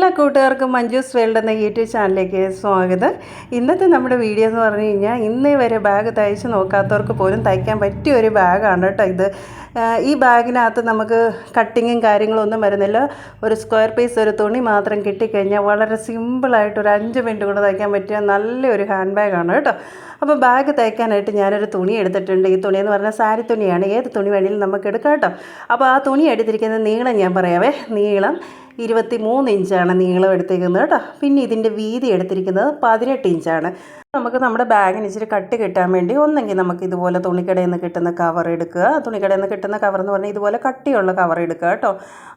എല്ലാ കൂട്ടുകാർക്കും മഞ്ജൂസ് വേൾഡ് എന്ന യൂട്യൂബ് ചാനലിലേക്ക് സ്വാഗതം. ഇന്നത്തെ നമ്മുടെ വീഡിയോ എന്ന് പറഞ്ഞു കഴിഞ്ഞാൽ ഇന്നേ വരെ ബാഗ് തയ്ച്ച് നോക്കാത്തവർക്ക് പോലും തയ്ക്കാൻ പറ്റിയ ഒരു ബാഗാണ് കേട്ടോ ഇത്. ഈ ബാഗിനകത്ത് നമുക്ക് കട്ടിങ്ങും കാര്യങ്ങളും ഒന്നും വരുന്നില്ല. ഒരു സ്ക്വയർ പീസ് ഒരു തുണി മാത്രം കിട്ടിക്കഴിഞ്ഞാൽ വളരെ സിമ്പിളായിട്ട് ഒരു അഞ്ച് മിനിറ്റ് കൊണ്ട് തയ്ക്കാൻ പറ്റിയ നല്ലൊരു ഹാൻഡ് ബാഗാണ് കേട്ടോ. അപ്പോൾ ബാഗ് തയ്ക്കാനായിട്ട് ഞാനൊരു തുണി എടുത്തിട്ടുണ്ട്. ഈ തുണി എന്ന് പറഞ്ഞാൽ സാരി തുണിയാണ്. ഏത് തുണി വേണമെങ്കിലും നമുക്ക് എടുക്കാം കേട്ടോ. അപ്പോൾ ആ തുണി എടുത്തിരിക്കുന്ന നീളം ഞാൻ പറയാവേ. നീളം ഇരുപത്തി മൂന്ന് ഇഞ്ചാണ് നീളം എടുത്തിരിക്കുന്നത് കേട്ടോ. പിന്നെ ഇതിന്റെ വീതി എടുത്തിരിക്കുന്നത് പതിനെട്ട് ഇഞ്ചാണ്. നമുക്ക് നമ്മുടെ ബാഗിന് ഇച്ചിരി കട്ട് കിട്ടാൻ വേണ്ടി ഒന്നെങ്കിൽ നമുക്ക് ഇതുപോലെ തുണിക്കടയിൽ നിന്ന് കിട്ടുന്ന കവർ എടുക്കുക. തുണിക്കടയിൽ നിന്ന് കിട്ടുന്ന കവർ എന്ന് പറഞ്ഞാൽ ഇതുപോലെ കട്ടിയുള്ള കവർ എടുക്കുക കേട്ടോ.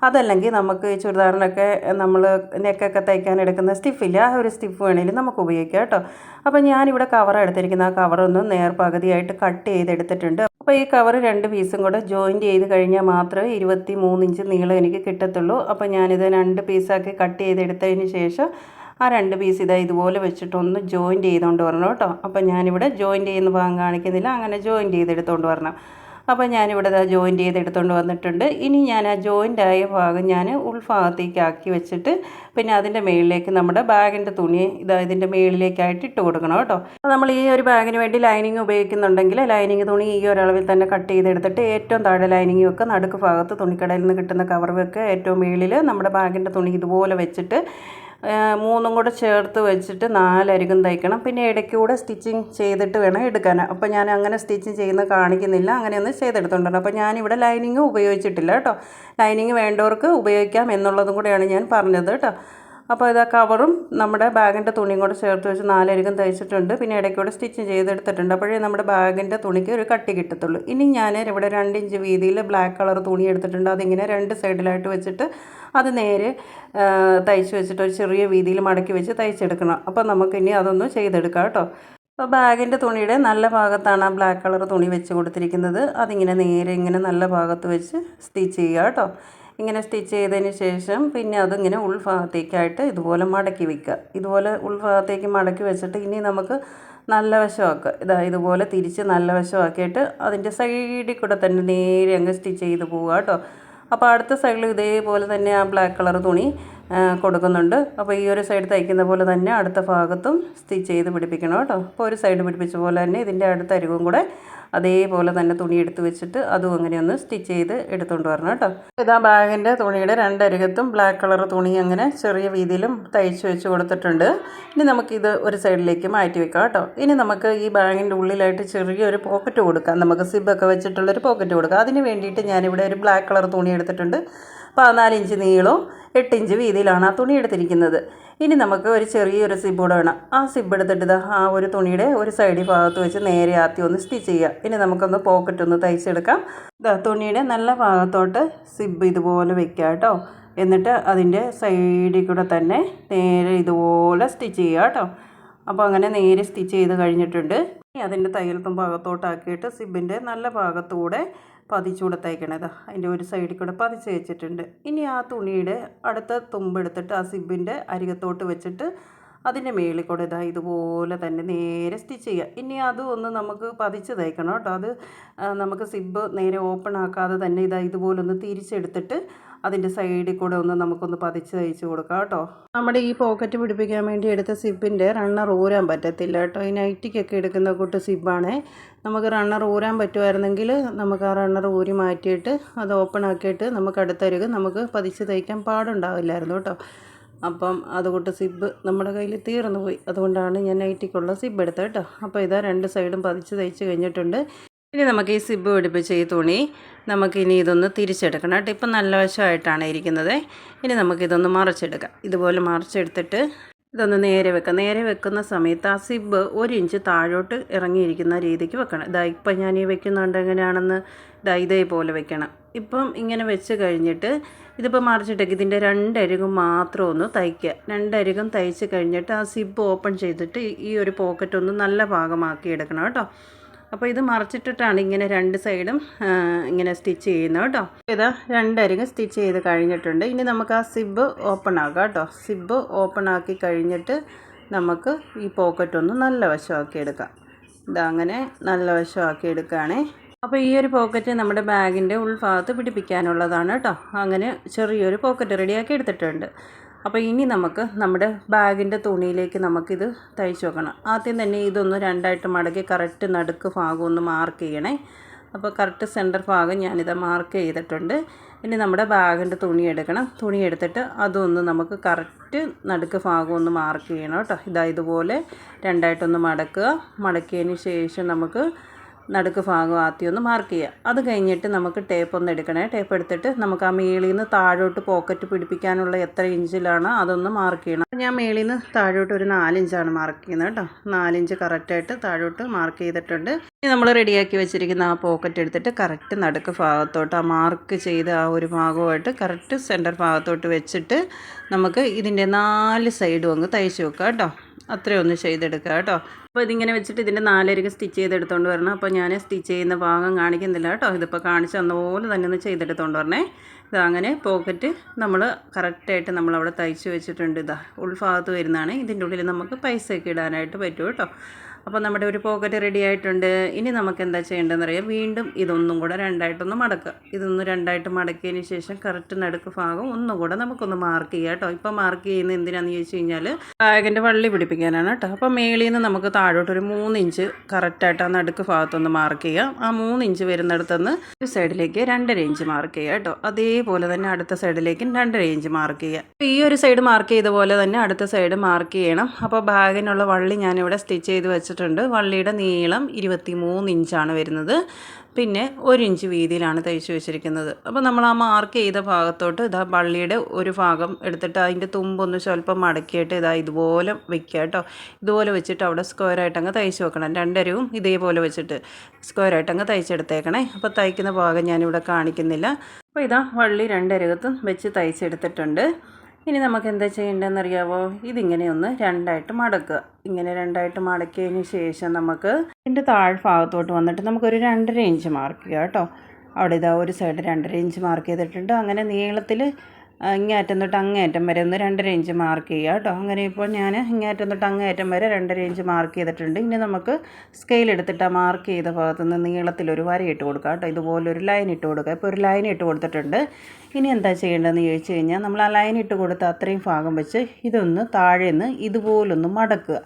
അതല്ലെങ്കിൽ നമുക്ക് ഈ ചുരിദാറിനൊക്കെ നമ്മൾ നെക്കൊക്കെ തയ്ക്കാൻ എടുക്കുന്ന സ്റ്റിഫില്ല ആ ഒരു സ്റ്റിഫ് വേണമെങ്കിലും നമുക്ക് ഉപയോഗിക്കാം കേട്ടോ. അപ്പോൾ ഞാനിവിടെ കവർ എടുത്തിരിക്കുന്ന ആ കവറൊന്ന് നേർപകുതിയായിട്ട് കട്ട് ചെയ്തെടുത്തിട്ടുണ്ട്. അപ്പോൾ ഈ കവർ രണ്ട് പീസും കൂടെ ജോയിന്റ് ചെയ്ത് കഴിഞ്ഞാൽ മാത്രമേ ഇരുപത്തി ഇഞ്ച് നീളം എനിക്ക് കിട്ടത്തുള്ളൂ. അപ്പോൾ ഞാനിത് രണ്ട് പീസാക്കി കട്ട് ചെയ്തെടുത്തതിന് ശേഷം ആ രണ്ട് പീസ് ഇതാ ഇതുപോലെ വെച്ചിട്ടൊന്ന് ജോയിന്റ് ചെയ്തുകൊണ്ട് വരണം കേട്ടോ. അപ്പോൾ ഞാനിവിടെ ജോയിന്റ് ചെയ്യുന്ന ഭാഗം കാണിക്കുന്നില്ല. അങ്ങനെ ജോയിന്റ് ചെയ്തെടുത്തുകൊണ്ട് വരണം. അപ്പോൾ ഞാനിവിടെ ഇതാ ജോയിന്റ് ചെയ്തെടുത്തുകൊണ്ട് വന്നിട്ടുണ്ട്. ഇനി ഞാൻ ആ ജോയിന്റ് ആയ ഭാഗം ഞാൻ ഉൾഭാഗത്തേക്ക് ആക്കി വെച്ചിട്ട് പിന്നെ അതിന്റെ മുകളിലേക്ക് നമ്മുടെ ബാഗിന്റെ തുണി ഇതാ ഇതിന്റെ മുകളിലേക്കായിട്ട് ഇട്ട് കൊടുക്കണം കേട്ടോ. നമ്മൾ ഈ ഒരു ബാഗിന് വേണ്ടി ലൈനിങ് ഉപയോഗിക്കുന്നുണ്ടെങ്കിൽ ലൈനിങ് തുണി ഈ ഒരളവിൽ തന്നെ കട്ട് ചെയ്തെടുത്തിട്ട് ഏറ്റവും താഴെ ലൈനിങ് വെക്കുക നടുക്ക് ഭാഗത്ത് തുണിക്കടയിൽ നിന്ന് കിട്ടുന്ന കവർ വെക്കുക ഏറ്റവും മുകളിൽ നമ്മുടെ ബാഗിന്റെ തുണി ഇതുപോലെ വെച്ചിട്ട് മൂന്നും കൂടെ ചേർത്ത് വെച്ചിട്ട് നാലരികും തയ്ക്കണം. പിന്നെ ഇടയ്ക്കൂടെ സ്റ്റിച്ചിങ് ചെയ്തിട്ട് വേണം എടുക്കാൻ. അപ്പോൾ ഞാൻ അങ്ങനെ സ്റ്റിച്ചിങ് ചെയ്യുന്ന കാണിക്കുന്നില്ല. അങ്ങനെ ഒന്ന് അപ്പോൾ ഞാനിവിടെ ലൈനിങ് ഉപയോഗിച്ചിട്ടില്ല കേട്ടോ. ലൈനിങ് വേണ്ടവർക്ക് ഉപയോഗിക്കാം എന്നുള്ളതും കൂടെയാണ് ഞാൻ പറഞ്ഞത് കേട്ടോ. അപ്പോൾ ഇതാ കവറും നമ്മുടെ ബാഗിന്റെ തുണിയും കൂടെ ചേർത്ത് വെച്ച് നാലരികം തയ്ച്ചിട്ടുണ്ട്. പിന്നെ ഇടയ്ക്കൂടെ സ്റ്റിച്ച് ചെയ്തെടുത്തിട്ടുണ്ട്. അപ്പോഴേ നമ്മുടെ ബാഗിന്റെ തുണിക്ക് ഒരു കട്ടി കിട്ടത്തുള്ളൂ. ഇനി ഞാൻ ഇവിടെ രണ്ട് ഇഞ്ച് വീതിയിൽ ബ്ലാക്ക് കളർ തുണി എടുത്തിട്ടുണ്ട്. അതിങ്ങനെ രണ്ട് സൈഡിലായിട്ട് വെച്ചിട്ട് അത് നേരെ തയ്ച്ച് വെച്ചിട്ട് ഒരു ചെറിയ വീതിയിൽ മടക്കി വെച്ച് തയ്ച്ചെടുക്കണം. അപ്പോൾ നമുക്ക് ഇനി അതൊന്ന് ചെയ്തെടുക്കാം കേട്ടോ. അപ്പോൾ ബാഗിന്റെ തുണിയുടെ നല്ല ഭാഗത്താണ് ആ ബ്ലാക്ക് കളർ തുണി വെച്ച് കൊടുത്തിരിക്കുന്നത്. അതിങ്ങനെ നേരെ ഇങ്ങനെ നല്ല ഭാഗത്ത് വെച്ച് സ്റ്റിച്ച് ചെയ്യുക കേട്ടോ. ഇങ്ങനെ സ്റ്റിച്ച് ചെയ്തതിന് ശേഷം പിന്നെ അതിങ്ങനെ ഉൾഭാഗത്തേക്കായിട്ട് ഇതുപോലെ മടക്കി വെക്കുക. ഇതുപോലെ ഉൾഭാഗത്തേക്ക് മടക്കി വെച്ചിട്ട് ഇനി നമുക്ക് നല്ല വശമാക്കുക. ഇതാ ഇതുപോലെ തിരിച്ച് നല്ല വശമാക്കിയിട്ട് അതിന്റെ സൈഡിൽ കൂടെ തന്നെ നേരെ അങ്ങ് സ്റ്റിച്ച് ചെയ്ത് പോവുക കേട്ടോ. അപ്പോൾ അടുത്ത സൈഡിൽ ഇതേപോലെ തന്നെ ആ ബ്ലാക്ക് കളർ തുണി കൊടുക്കുന്നുണ്ട്. അപ്പോൾ ഈ ഒരു സൈഡ് തയ്ക്കുന്ന പോലെ തന്നെ അടുത്ത ഭാഗത്തും സ്റ്റിച്ച് ചെയ്ത് പിടിപ്പിക്കണം കേട്ടോ. അപ്പോൾ ഒരു സൈഡ് പിടിപ്പിച്ച പോലെ തന്നെ ഇതിന്റെ അടുത്ത അരികും കൂടെ അതേപോലെ തന്നെ തുണി എടുത്ത് വെച്ചിട്ട് അതും അങ്ങനെ ഒന്ന് സ്റ്റിച്ച് ചെയ്ത് എടുത്തുകൊണ്ട് വരണം കേട്ടോ. ഇതാ ബാഗിന്റെ തുണിയുടെ രണ്ടരികത്തും ബ്ലാക്ക് കളർ തുണി അങ്ങനെ ചെറിയ രീതിയിലും തയ്ച്ച് വെച്ച് കൊടുത്തിട്ടുണ്ട്. ഇനി നമുക്കിത് ഒരു സൈഡിലേക്ക് മാറ്റി വെക്കാം കേട്ടോ. ഇനി നമുക്ക് ഈ ബാഗിന്റെ ഉള്ളിലായിട്ട് ചെറിയൊരു പോക്കറ്റ് കൊടുക്കാം. നമുക്ക് സിബൊക്കെ വെച്ചിട്ടുള്ളൊരു പോക്കറ്റ് കൊടുക്കാം. അതിന് വേണ്ടിയിട്ട് ഞാനിവിടെ ഒരു ബ്ലാക്ക് കളർ തുണി എടുത്തിട്ടുണ്ട്. പതിനാല് ഇഞ്ച് നീളവും എട്ട് ഇഞ്ച് വീതിയിലാണ് ആ തുണി എടുത്തിരിക്കുന്നത്. ഇനി നമുക്ക് ഒരു ചെറിയൊരു സിബ് കൂടെ വേണം. ആ സിബ് എടുത്തിട്ട് ഇതാ ആ ഒരു തുണിയുടെ ഒരു സൈഡിൽ ഭാഗത്ത് വെച്ച് നേരെ ആത്തി ഒന്ന് സ്റ്റിച്ച് ചെയ്യുക. ഇനി നമുക്കൊന്ന് പോക്കറ്റ് ഒന്ന് തയ്ച്ചെടുക്കാം. ഇതാ തുണിയുടെ നല്ല ഭാഗത്തോട്ട് സിബ് ഇതുപോലെ വെക്കുക കേട്ടോ. എന്നിട്ട് അതിന്റെ സൈഡിൽ കൂടെ തന്നെ നേരെ ഇതുപോലെ സ്റ്റിച്ച് ചെയ്യുക കേട്ടോ. അപ്പോൾ അങ്ങനെ നേരെ സ്റ്റിച്ച് ചെയ്ത് കഴിഞ്ഞിട്ടുണ്ട്. ഇനി അതിന്റെ തയ്യൽത്തും ഭാഗത്തോട്ടാക്കിയിട്ട് സിബിന്റെ നല്ല ഭാഗത്തൂടെ പതിച്ചുകൂടെ തയ്ക്കണത് അതിന്റെ ഒരു സൈഡിൽ കൂടെ പതിച്ച് വെച്ചിട്ടുണ്ട്. ഇനി ആ തുണിയുടെ അടുത്ത തുമ്പെടുത്തിട്ട് ആ സിബിന്റെ അരികത്തോട്ട് വെച്ചിട്ട് അതിന്റെ മേളിൽ കൂടെ ഇതാ ഇതുപോലെ തന്നെ നേരെ സ്റ്റിച്ച് ചെയ്യുക. ഇനി അതും ഒന്ന് നമുക്ക് പതിച്ച് തയ്ക്കണം കേട്ടോ. അത് നമുക്ക് സിബ് നേരെ ഓപ്പൺ ആക്കാതെ തന്നെ ഇതാ ഇതുപോലെ ഒന്ന് തിരിച്ചെടുത്തിട്ട് അതിന്റെ സൈഡിൽ കൂടെ ഒന്ന് നമുക്കൊന്ന് പതിച്ച് തയ്ച്ച് കൊടുക്കാം കേട്ടോ. നമ്മുടെ ഈ പോക്കറ്റ് പിടിപ്പിക്കാൻ വേണ്ടി എടുത്ത സിബിന്റെ റണ്ണർ ഊരാൻ പറ്റത്തില്ല കേട്ടോ. ഈ നൈറ്റിക്കൊക്കെ എടുക്കുന്ന കൂട്ട് സിബാണേ. നമുക്ക് റണ്ണർ ഊരാൻ പറ്റുമായിരുന്നെങ്കിൽ നമുക്ക് ആ റണ്ണർ ഊരി മാറ്റിയിട്ട് അത് ഓപ്പൺ ആക്കിയിട്ട് നമുക്ക് അടുത്തരുക നമുക്ക് പതിച്ച് തയ്ക്കാൻ പാടുണ്ടാവില്ലായിരുന്നു കേട്ടോ. അപ്പം അതുകൊണ്ട് സിബ് നമ്മുടെ കയ്യിൽ തീർന്നു പോയി. അതുകൊണ്ടാണ് ഞാൻ നൈറ്റിക്കുള്ള സിബ് എടുത്തത് കേട്ടോ. അപ്പോൾ ഇതാ രണ്ട് സൈഡും പതിച്ച് തയ്ച്ച് കഴിഞ്ഞിട്ടുണ്ട്. ഇനി നമുക്ക് ഈ സിബ് പിടിപ്പിച്ച ഈ തുണി നമുക്കിനി ഇതൊന്ന് തിരിച്ചെടുക്കണം കേട്ടോ. ഇപ്പം നല്ല വശമായിട്ടാണ് ഇരിക്കുന്നത്. ഇനി നമുക്കിതൊന്ന് മറിച്ചെടുക്കാം. ഇതുപോലെ മറിച്ചെടുത്തിട്ട് ഇതൊന്ന് നേരെ വെക്കാം. നേരെ വെക്കുന്ന സമയത്ത് ആ സിബ് ഒരു ഇഞ്ച് താഴോട്ട് ഇറങ്ങിയിരിക്കുന്ന രീതിക്ക് വെക്കണം. ഇതാ ഇപ്പം ഞാൻ ഈ വെക്കുന്നുണ്ട് എങ്ങനെയാണെന്ന് ഇതാ ഇതേപോലെ വെക്കണം. ഇപ്പം ഇങ്ങനെ വെച്ച് കഴിഞ്ഞിട്ട് ഇതിപ്പോൾ മറിച്ചിട്ടേക്ക് ഇതിന്റെ രണ്ടരികും മാത്രം ഒന്ന് തയ്ക്കുക. രണ്ടരികും തയ്ച്ച് കഴിഞ്ഞിട്ട് ആ സിബ് ഓപ്പൺ ചെയ്തിട്ട് ഈ- ഒരു പോക്കറ്റ് ഒന്ന് നല്ല ഭാഗമാക്കി എടുക്കണം കേട്ടോ. അപ്പോൾ ഇത് മറിച്ചിട്ടിട്ടാണ് ഇങ്ങനെ രണ്ട് സൈഡും ഇങ്ങനെ സ്റ്റിച്ച് ചെയ്യുന്നത് കേട്ടോ. ഇത് രണ്ടരികും സ്റ്റിച്ച് ചെയ്ത് കഴിഞ്ഞിട്ടുണ്ട്. ഇനി നമുക്ക് ആ സിബ് ഓപ്പൺ ആക്കാം കേട്ടോ. സിബ് ഓപ്പൺ ആക്കി കഴിഞ്ഞിട്ട് നമുക്ക് ഈ പോക്കറ്റ് ഒന്ന് നല്ല വശമാക്കി എടുക്കാം. ഇതങ്ങനെ നല്ല വശമാക്കി എടുക്കുകയാണേ. അപ്പോൾ ഈ ഒരു പോക്കറ്റ് നമ്മുടെ ബാഗിന്റെ ഉൾഭാഗത്ത് പിടിപ്പിക്കാനുള്ളതാണ് കേട്ടോ. അങ്ങനെ ചെറിയൊരു പോക്കറ്റ് റെഡിയാക്കി എടുത്തിട്ടുണ്ട്. അപ്പോൾ ഇനി നമുക്ക് നമ്മുടെ ബാഗിന്റെ തുണിയിലേക്ക് നമുക്കിത് തയ്ച്ച് വെക്കണം. ആദ്യം തന്നെ ഇതൊന്ന് രണ്ടായിട്ട് മടക്കി കറക്റ്റ് നടുക്ക് ഭാഗം ഒന്ന് മാർക്ക് ചെയ്യണേ. അപ്പോൾ കറക്റ്റ് സെന്റർ ഭാഗം ഞാനിത് മാർക്ക് ചെയ്തിട്ടുണ്ട്. ഇനി നമ്മുടെ ബാഗിന്റെ തുണി എടുക്കണം. തുണി എടുത്തിട്ട് അതൊന്ന് നമുക്ക് കറക്റ്റ് നടുക്ക് ഭാഗം ഒന്ന് മാർക്ക് ചെയ്യണം കേട്ടോ. ഇതാ ഇതുപോലെ രണ്ടായിട്ടൊന്ന് മടക്കുക. മടക്കിയതിന് ശേഷം നമുക്ക് നടുക്ക് ഭാഗം ആദ്യം ഒന്ന് മാർക്ക് ചെയ്യുക. അത് കഴിഞ്ഞിട്ട് നമുക്ക് ടേപ്പ് ഒന്ന് എടുക്കണേ. ടേപ്പ് എടുത്തിട്ട് നമുക്ക് ആ മേളിൽ നിന്ന് താഴോട്ട് പോക്കറ്റ് പിടിപ്പിക്കാനുള്ള എത്ര ഇഞ്ചിലാണ് അതൊന്ന് മാർക്ക് ചെയ്യണം. ഞാൻ മേളിൽ നിന്ന് താഴോട്ട് ഒരു നാലിഞ്ചാണ് മാർക്ക് ചെയ്യുന്നത് കേട്ടോ. നാലിഞ്ച് കറക്റ്റായിട്ട് താഴോട്ട് മാർക്ക് ചെയ്തിട്ടുണ്ട്. ഇനി നമ്മൾ റെഡിയാക്കി വെച്ചിരിക്കുന്ന ആ പോക്കറ്റ് എടുത്തിട്ട് കറക്റ്റ് നടുക്ക് ഭാഗത്തോട്ട് ആ മാർക്ക് ചെയ്ത ആ ഒരു ഭാഗമായിട്ട് കറക്റ്റ് സെന്റർ ഭാഗത്തോട്ട് വെച്ചിട്ട് നമുക്ക് ഇതിന്റെ നാല് സൈഡും അങ്ങ് തയ്ച്ച് വെക്കാം കേട്ടോ. അത്രയും ഒന്ന് ചെയ്തെടുക്കുക കേട്ടോ. അപ്പോൾ ഇതിങ്ങനെ വെച്ചിട്ട് ഇതിന്റെ നാലരിക സ്റ്റിച്ച് ചെയ്തെടുത്തോണ്ട് വരണം. അപ്പോൾ ഞാൻ സ്റ്റിച്ച് ചെയ്യുന്ന ഭാഗം കാണിക്കുന്നില്ല കേട്ടോ. ഇതിപ്പോൾ കാണിച്ച് തന്ന പോലെ തന്നെ ഒന്ന് ചെയ്തെടുത്തോണ്ട് വരണേ. ഇത് അങ്ങനെ പോക്കറ്റ് നമ്മൾ കറക്റ്റായിട്ട് നമ്മളവിടെ തയ്ച്ച് വെച്ചിട്ടുണ്ട്. ഇതാ ഉൾഭാഗത്ത് വരുന്നതാണ്. ഇതിന്റെ ഉള്ളിൽ നമുക്ക് പൈസയൊക്കെ ഇടാനായിട്ട് പറ്റും കേട്ടോ. അപ്പോൾ നമ്മുടെ ഒരു പോക്കറ്റ് റെഡി ആയിട്ടുണ്ട്. ഇനി നമുക്ക് എന്താ ചെയ്യേണ്ടതെന്ന് അറിയാം. വീണ്ടും ഇതൊന്നും കൂടെ രണ്ടായിട്ടൊന്ന് മടക്കുക ഇതൊന്ന് രണ്ടായിട്ട് മടക്കിയതിന് ശേഷം കറക്റ്റ് നടുക്ക് ഭാഗം ഒന്നും കൂടെ നമുക്കൊന്ന് മാർക്ക് ചെയ്യാം കേട്ടോ. ഇപ്പോൾ മാർക്ക് ചെയ്യുന്ന എന്തിനാന്ന് ചോദിച്ചു കഴിഞ്ഞാൽ ബാഗിന്റെ വള്ളി പിടിപ്പിക്കാനാണ് കേട്ടോ. അപ്പോൾ മേളിൽ നിന്ന് നമുക്ക് താഴോട്ട് ഒരു മൂന്ന് ഇഞ്ച് കറക്റ്റായിട്ട് ആ നടുക്ക് ഭാഗത്തൊന്ന് മാർക്ക് ചെയ്യാം. ആ മൂന്ന് ഇഞ്ച് വരുന്നിടത്തുനിന്ന് ഒരു സൈഡിലേക്ക് രണ്ടര ഇഞ്ച് മാർക്ക് ചെയ്യുക കേട്ടോ. അതേപോലെ തന്നെ അടുത്ത സൈഡിലേക്കും രണ്ടര ഇഞ്ച് മാർക്ക് ചെയ്യുക ഈ ഒരു സൈഡ് മാർക്ക് ചെയ്ത പോലെ തന്നെ അടുത്ത സൈഡ് മാർക്ക് ചെയ്യണം. അപ്പോൾ ബാഗിനുള്ള വള്ളി ഞാനിവിടെ സ്റ്റിച്ച് ചെയ്ത് വെച്ചിട്ടുണ്ട്. വള്ളിയുടെ നീളം ഇരുപത്തി മൂന്ന് ഇഞ്ചാണ് വരുന്നത്. പിന്നെ ഒരു ഇഞ്ച് വീതിയിലാണ് തയ്ച്ചു വെച്ചിരിക്കുന്നത്. അപ്പോൾ നമ്മൾ ആ മാർക്ക് ചെയ്ത ഭാഗത്തോട്ട് ഇതാ വള്ളിയുടെ ഒരു ഭാഗം എടുത്തിട്ട് അതിന്റെ തുമ്പൊന്ന് സ്വല്പം മടക്കിയിട്ട് ഇതാ ഇതുപോലെ വെക്കുക കേട്ടോ. ഇതുപോലെ വെച്ചിട്ട് അവിടെ സ്ക്വയറായിട്ട് അങ്ങ് തയ്ച്ച് വെക്കണം. രണ്ടരവും ഇതേപോലെ വെച്ചിട്ട് സ്ക്വയറായിട്ട് അങ്ങ് തയ്ച്ചെടുത്തേക്കണേ. അപ്പോൾ തയ്ക്കുന്ന ഭാഗം ഞാനിവിടെ കാണിക്കുന്നില്ല. അപ്പോൾ ഇതാ വള്ളി രണ്ടരകത്തും വെച്ച് തയ്ച്ചെടുത്തിട്ടുണ്ട്. ഇനി നമുക്ക് എന്താ ചെയ്യേണ്ടതെന്ന് അറിയാവോ ഇതിങ്ങനെ ഒന്ന് രണ്ടായിട്ട് മടക്കുക. ഇങ്ങനെ രണ്ടായിട്ട് മടക്കിയതിന് ശേഷം നമുക്ക് ഇതിന്റെ താഴ്ഭാഗത്തോട്ട് വന്നിട്ട് നമുക്കൊരു രണ്ടര ഇഞ്ച് മാർക്ക് ചെയ്യാം കേട്ടോ. അവിടെ ഇതാ ഒരു സൈഡ് രണ്ടര ഇഞ്ച് മാർക്ക് ചെയ്തിട്ടുണ്ട്. അങ്ങനെ നീളത്തിൽ ഇങ്ങേറ്റം തൊട്ട് അങ്ങേറ്റം വരെ ഒന്ന് രണ്ടര ഇഞ്ച് മാർക്ക് ചെയ്യുക കേട്ടോ. അങ്ങനെ ഇപ്പോൾ ഞാൻ ഇങ്ങേറ്റം തൊട്ട് അങ്ങേറ്റം വരെ രണ്ടര ഇഞ്ച് മാർക്ക് ചെയ്തിട്ടുണ്ട്. ഇനി നമുക്ക് സ്കെയിൽ എടുത്തിട്ട് ആ മാർക്ക് ചെയ്ത ഭാഗത്ത് നിന്ന് നീളത്തിലൊരു വര ഇട്ട് കൊടുക്കുക കേട്ടോ. ഇതുപോലെ ഒരു ലൈൻ ഇട്ട് കൊടുക്കുക ഇപ്പോൾ ഒരു ലൈൻ ഇട്ട് കൊടുത്തിട്ടുണ്ട്. ഇനി എന്താ ചെയ്യേണ്ടതെന്ന് ചോദിച്ചു കഴിഞ്ഞാൽ നമ്മൾ ആ ലൈൻ ഇട്ട് കൊടുത്ത അത്രയും ഭാഗം വെച്ച് ഇതൊന്ന് താഴെ നിന്ന് ഇതുപോലൊന്ന് മടക്കുക.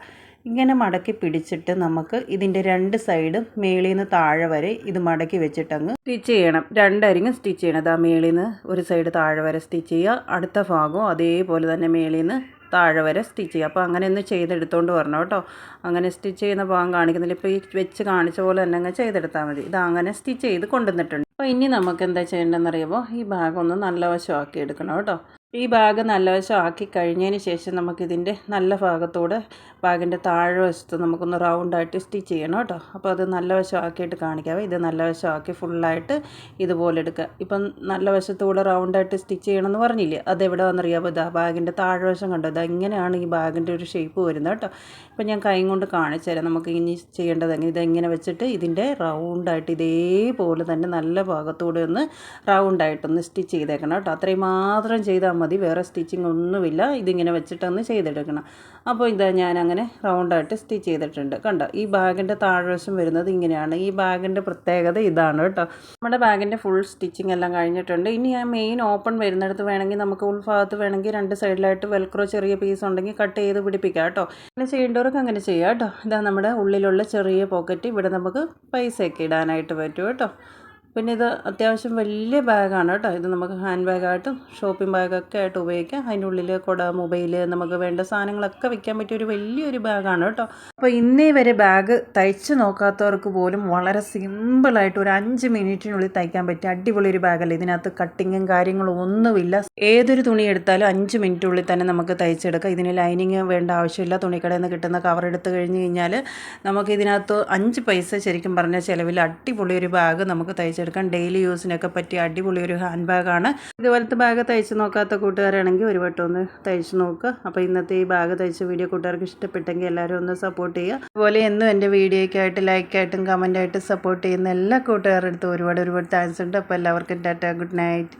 ഇങ്ങനെ മടക്കി പിടിച്ചിട്ട് നമുക്ക് ഇതിന്റെ രണ്ട് സൈഡും മേളിൽ നിന്ന് താഴെ വരെ ഇത് മടക്കി വെച്ചിട്ടങ്ങ് സ്റ്റിച്ച് ചെയ്യണം. രണ്ടരിങ്ങും സ്റ്റിച്ച് ചെയ്യണം. അതാ മേളിൽ നിന്ന് ഒരു സൈഡ് താഴെ വരെ സ്റ്റിച്ച് ചെയ്യുക. അടുത്ത ഭാഗവും അതേപോലെ തന്നെ മേളിൽ നിന്ന് താഴെ വരെ സ്റ്റിച്ച് ചെയ്യുക. അപ്പോൾ അങ്ങനെ ഒന്ന് ചെയ്തെടുത്തോണ്ട് വരണം കേട്ടോ. അങ്ങനെ സ്റ്റിച്ച് ചെയ്യുന്ന ഭാഗം കാണിക്കുന്നില്ല. ഇപ്പോൾ ഈ വെച്ച് കാണിച്ച പോലെ തന്നെ അങ്ങ് ചെയ്തെടുത്താൽ മതി. ഇത് അങ്ങനെ സ്റ്റിച്ച് ചെയ്ത് കൊണ്ടുവന്നിട്ടുണ്ട്. അപ്പോൾ ഇനി നമുക്ക് എന്താ ചെയ്യേണ്ടതെന്ന് അറിയുമ്പോൾ ഈ ഭാഗം ഒന്ന് നല്ല വശമാക്കി എടുക്കണം കേട്ടോ. ഈ ഭാഗം നല്ല വശം ആക്കി കഴിഞ്ഞതിന് ശേഷം നമുക്കിതിന്റെ നല്ല ഭാഗത്തോട് ബാഗിന്റെ താഴെ വശത്ത് നമുക്കൊന്ന് റൗണ്ടായിട്ട് സ്റ്റിച്ച് ചെയ്യണം കേട്ടോ. അപ്പോൾ അത് നല്ല വശം ആക്കിയിട്ട് കാണിക്കാവേ ഇത് നല്ല വശം ആക്കി ഫുള്ളായിട്ട് ഇതുപോലെ എടുക്കുക. ഇപ്പം നല്ല വശത്തൂടെ റൗണ്ടായിട്ട് സ്റ്റിച്ച് ചെയ്യണമെന്ന് പറഞ്ഞില്ലേ? അതെവിടെ വന്നറിയാമോ ഇതാ ബാഗിന്റെ താഴെ വശം കണ്ടോ? ഇതാ ഇങ്ങനെയാണ് ഈ ബാഗിന്റെ ഒരു ഷേപ്പ് വരുന്നത് കേട്ടോ. ഇപ്പം ഞാൻ കൈ കൊണ്ട് കാണിച്ചു തരാം. നമുക്ക് ഇനി ചെയ്യേണ്ടത് ഇതെങ്ങനെ വെച്ചിട്ട് ഇതിന്റെ റൗണ്ടായിട്ട് ഇതേപോലെ തന്നെ നല്ല ഭാഗത്തൂടെ ഒന്ന് റൗണ്ടായിട്ടൊന്ന് സ്റ്റിച്ച് ചെയ്തേക്കണം കേട്ടോ. അത്രയും മാത്രം ചെയ്താൽ മതി വേറെ സ്റ്റിച്ചിങ് ഒന്നുമില്ല ഇതിങ്ങനെ വെച്ചിട്ടൊന്ന് ചെയ്തെടുക്കണം. അപ്പോൾ ഇതാ ഞാൻ അങ്ങനെ റൗണ്ടായിട്ട് സ്റ്റിച്ച് ചെയ്തിട്ടുണ്ട്. കണ്ടോ ഈ ബാഗിന്റെ താഴ്വശം വരുന്നത് ഇങ്ങനെയാണ്. ഈ ബാഗിന്റെ പ്രത്യേകത ഇതാണ് കേട്ടോ. നമ്മുടെ ബാഗിന്റെ ഫുൾ സ്റ്റിച്ചിങ് എല്ലാം കഴിഞ്ഞിട്ടുണ്ട്. ഇനി ആ മെയിൻ ഓപ്പൺ വരുന്നിടത്ത് വേണമെങ്കിൽ നമുക്ക് ഉൾഭാഗത്ത് വേണമെങ്കിൽ രണ്ട് സൈഡിലായിട്ട് വെൽക്രോ ചെറിയ പീസ് ഉണ്ടെങ്കിൽ കട്ട് ചെയ്ത് പിടിപ്പിക്കാം കേട്ടോ. അങ്ങനെ ചെയ്യേണ്ടവർക്ക് അങ്ങനെ ചെയ്യാം കേട്ടോ. ഇതാ നമ്മുടെ ഉള്ളിലുള്ള ചെറിയ പോക്കറ്റ് ഇവിടെ നമുക്ക് പൈസയൊക്കെ ഇടാനായിട്ട് പറ്റും കേട്ടോ. പിന്നെ ഇത് അത്യാവശ്യം വലിയ ബാഗാണ് കേട്ടോ. ഇത് നമുക്ക് ഹാൻഡ് ബാഗായിട്ടും ഷോപ്പിംഗ് ബാഗൊക്കെ ആയിട്ട് ഉപയോഗിക്കാം. അതിന്റെ ഉള്ളിൽ കുട മൊബൈൽ നമുക്ക് വേണ്ട സാധനങ്ങളൊക്കെ വെക്കാൻ പറ്റിയ ഒരു വലിയൊരു ബാഗാണ് കേട്ടോ. അപ്പോൾ ഇന്നേ വരെ ബാഗ് തയ്ച്ച് നോക്കാത്തവർക്ക് പോലും വളരെ സിമ്പിളായിട്ട് ഒരു അഞ്ച് മിനിറ്റിനുള്ളിൽ തയ്ക്കാൻ പറ്റിയ അടിപൊളി ഒരു ബാഗല്ല. ഇതിനകത്ത് കട്ടിങ്ങും കാര്യങ്ങളും ഒന്നുമില്ല. ഏതൊരു തുണി എടുത്താലും അഞ്ച് മിനിറ്റിനുള്ളിൽ തന്നെ നമുക്ക് തയ്ച്ചെടുക്കാം. ഇതിന് ലൈനിങ് വേണ്ട ആവശ്യമില്ല. തുണിക്കടയിൽ നിന്ന് കിട്ടുന്ന കവർ എടുത്ത് കഴിഞ്ഞ് കഴിഞ്ഞാൽ നമുക്ക് ഇതിനകത്ത് അഞ്ച് പൈസ ശരിക്കും പറഞ്ഞാൽ ചിലവിൽ അടിപൊളി ഒരു ബാഗ് നമുക്ക് തയ്ച്ചെടുക്കാം. ഡെയിലി യൂസിനൊക്കെ പറ്റിയ അടിപൊളി ഒരു ഹാൻഡ് ബാഗാണ് ഇതുപോലത്തെ ബാഗ് തയ്ച്ച് നോക്കാത്ത കൂട്ടുകാരാണെങ്കിൽ ഒരു വട്ടം ഒന്ന് തയ്ച്ച് നോക്കുക അപ്പോൾ ഇന്നത്തെ ഈ ബാഗ് തയ്ച്ച വീഡിയോ കൂട്ടുകാർക്ക് ഇഷ്ടപ്പെട്ടെങ്കിൽ എല്ലാവരും ഒന്ന് സപ്പോർട്ട് ചെയ്യുക. അതുപോലെ എന്നും എന്റെ വീഡിയോയ്ക്കായിട്ട് ലൈക്കായിട്ടും കമന്റായിട്ടും സപ്പോർട്ട് ചെയ്യുന്ന എല്ലാ കൂട്ടുകാരുടെ അടുത്തും ഒരുപാട് ഒരുപാട് താങ്ക്സ് ഉണ്ട്. അപ്പോൾ എല്ലാവർക്കും ടാറ്റ ഗുഡ് നൈറ്റ്.